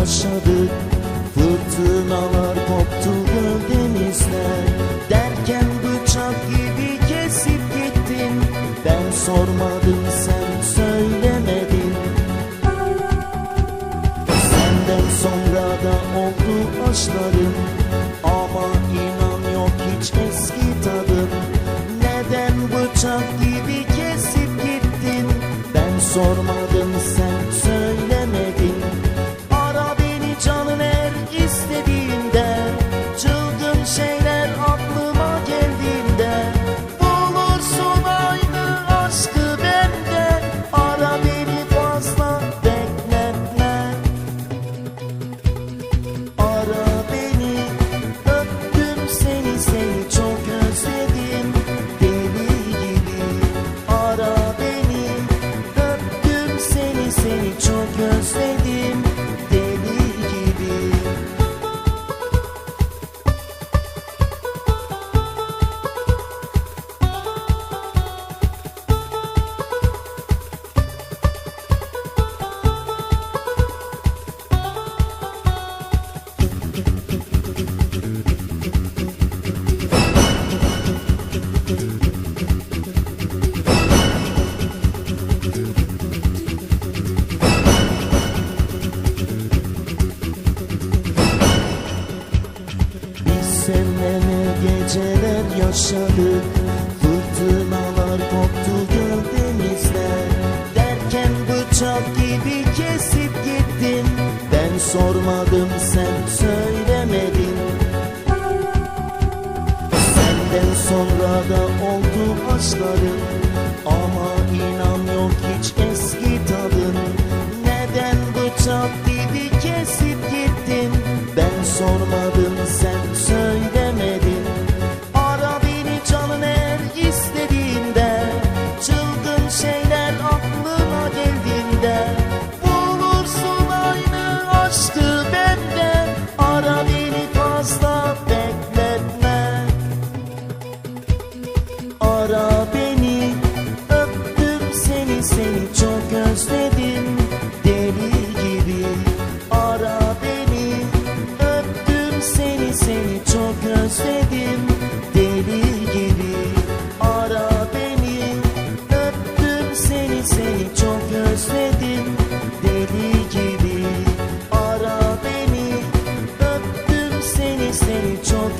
yaşadık Fırtınalar koptu gövdemizde Derken bıçak gibi kesip gittin. Ben sormadım sen söylemedin. Senden sonra da oldu aşklarım. Ama inan yok hiç eski tadım. Neden bıçak gibi kesip gittin? Ben sormadım sen söylemedin özledim Senle geceler yaşadık Fırtınalar koptu gövdemizde Derken bıçak gibi kesip gittin. Ben sormadım sen söylemedin. Senden sonra da oldu aşklarım Ama inan yok hiç eski tadın Neden bıçak gibi kesip gittin? Ben sormadım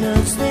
close the